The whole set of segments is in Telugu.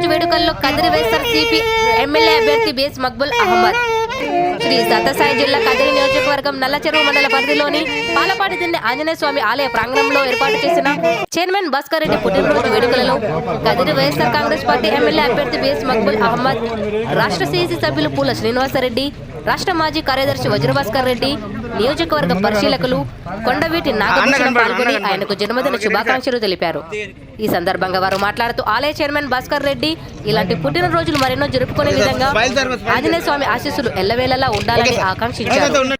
ఆలయ వేడుకల్లో కదిరి వైఎస్ఆర్ సిపి ఎమ్మెల్యే అభ్యర్థి బేస్ మక్బుల్ అహ్మద్. శ్రీ సత్యసాయి జిల్లా కదిరి నియోజకవర్గం నల్లచెరువు మండల పరిధిలోని పాలపాటి దిండి ఆంజనేయ స్వామి ఆలయ ప్రాంగణంలో ఏర్పాటు చేసిన చైర్మన్ భాస్కర్ రెడ్డి పుట్టినరోజు వేడుకలలో Kadiri YSR Congress party MLA అభ్యర్థి బేస్ మక్బుల్ అహ్మద్ రాష్ట్ర సిఇసి సభ్యులు పూల శ్రీనివాసరెడ్డి రాష్ట్ర మాజీ కార్యదర్శి వజ్రభాస్కర్ రెడ్డి నియోజకవర్గ పరిశీలకులు కొండవీటి నాగభూషణం పాల్గొని ఆయనకు జన్మదిన శుభాకాంక్షలు తెలిపారు. ఈ సందర్భంగా వారు మాట్లాడుతూ ఆలయ చైర్మన్ భాస్కర్ రెడ్డి ఇలాంటి పుట్టినరోజులు మరెన్నో జరుపుకునే విధంగా ఆంజనేయ స్వామి ఆశీస్సులు ఎల్లవేళలా ఉండాలని ఆకాంక్షించారు.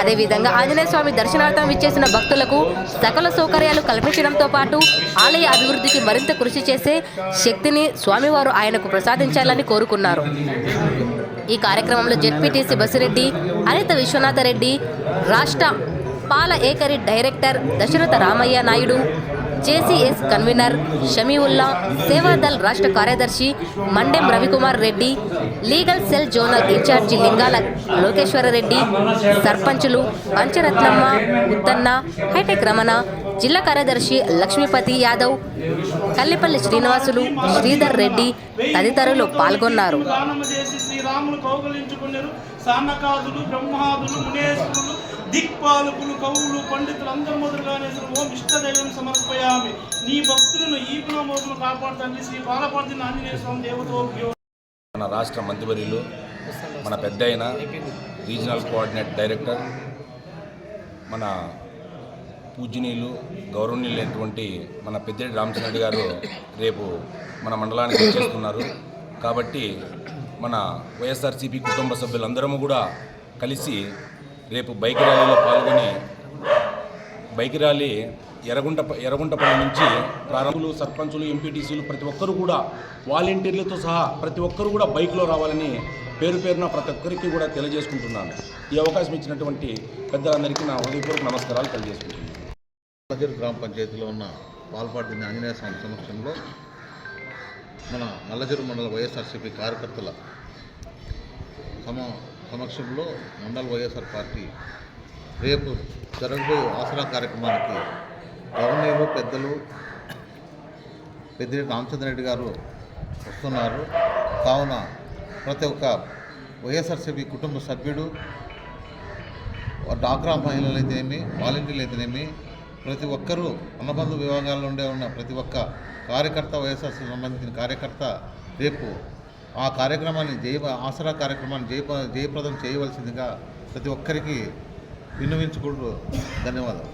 అదేవిధంగా ఆంజనేయ స్వామి దర్శనార్థం విచ్చేసిన భక్తులకు సకల సౌకర్యాలు కల్పించడంతో పాటు ఆలయ అభివృద్ధికి మరింత కృషి చేసే శక్తిని స్వామివారు ఆయనకు ప్రసాదించాలని కోరుకున్నారు. ఈ కార్యక్రమంలో జెడ్పీటీసీ బసిరెడ్డి అనిత విశ్వనాథరెడ్డి రాష్ట్ర పాల ఏకరి director Dasaratha Ramaiah Naidu JCS convener Shamiulla Sevadal రాష్ట్ర కార్యదర్శి Mandem Ravikumar Reddy legal cell zonal in-charge Lingala Lokeswarareddy సర్పంచులు పంచరత్నమ్మ ఉత్తన్న హైటెక్ రమణ జిల్లా కార్యదర్శి లక్ష్మీపతి యాదవ్ కల్లిపల్లి శ్రీనివాసులు శ్రీధర్ రెడ్డి తదితరులు పాల్గొన్నారు. సానకాదులు బ్రహ్మాదులు మునేశ్వరులు దిక్పాలకులు కవులు పండితులు అందరి మొదలుగానే ఓం ఇష్టదైవం సమర్పయామి. నీ భక్తులను ఈ గుణమోగులు కాపాడుతండి శ్రీ బాలపర్తి ఆంజనేయ స్వామి దేవతో మన రాష్ట్ర మంత్రివర్యులు మన పెద్ద అయిన రీజనల్ కోఆర్డినేట్ డైరెక్టర్ మన పూజనీయులు గౌరవనీయులైనటువంటి మన పెద్దిరెడ్డి రామచంద్రెడ్డి గారు రేపు మన మండలానికి వచ్చేస్తున్నారు. కాబట్టి మన వైఎస్ఆర్సీపీ కుటుంబ సభ్యులందరము కూడా కలిసి రేపు బైక్ ర్యాలీలో పాల్గొని బైక్ ర్యాలీ ఎర్రగుంట ఎర్రగుంటపల్లి నుంచి ప్రారంభులు సర్పంచులు ఎంపీటీసీలు ప్రతి ఒక్కరు కూడా వాలంటీర్లతో సహా ప్రతి ఒక్కరు కూడా బైక్లో రావాలని పేరు పేరున ప్రతి ఒక్కరికి కూడా తెలియజేసుకుంటున్నాను. ఈ అవకాశం ఇచ్చినటువంటి పెద్దలందరికీ నా హృదయపూర్వక నమస్కారాలు తెలియజేసుకుంటున్నాను. నల్లజరు గ్రామ పంచాయతీలో ఉన్న పాల్పాటి ఆంజనేయ స్వామి సమక్షంలో మన నల్లజరు మండల వైఎస్ఆర్సీపీ కార్యకర్తల సమ సమక్షంలో మండల వైఎస్ఆర్ పార్టీ రేపు జరగబోయే ఆసరా కార్యక్రమానికి గవర్నర్లు పెద్దలు పెద్దిరెడ్డి రామచంద్రరెడ్డి గారు వస్తున్నారు. కావున ప్రతి ఒక్క వైఎస్ఆర్సీపీ కుటుంబ సభ్యుడు డాక్రా మహిళలు అయితేనేమి వాలంటీర్లు అయితేనేమి ప్రతి ఒక్కరూ అన్నబంధు విభాగాల్లో ఉండే ఉన్న ప్రతి ఒక్క కార్యకర్త వైఎస్ఆర్సీ సంబంధించిన కార్యకర్త రేపు ఆ కార్యక్రమాన్ని జయ ఆసరా కార్యక్రమాన్ని జయ జయప్రదం చేయవలసిందిగా ప్రతి ఒక్కరికి విన్నవించుకుంటూ ధన్యవాదాలు.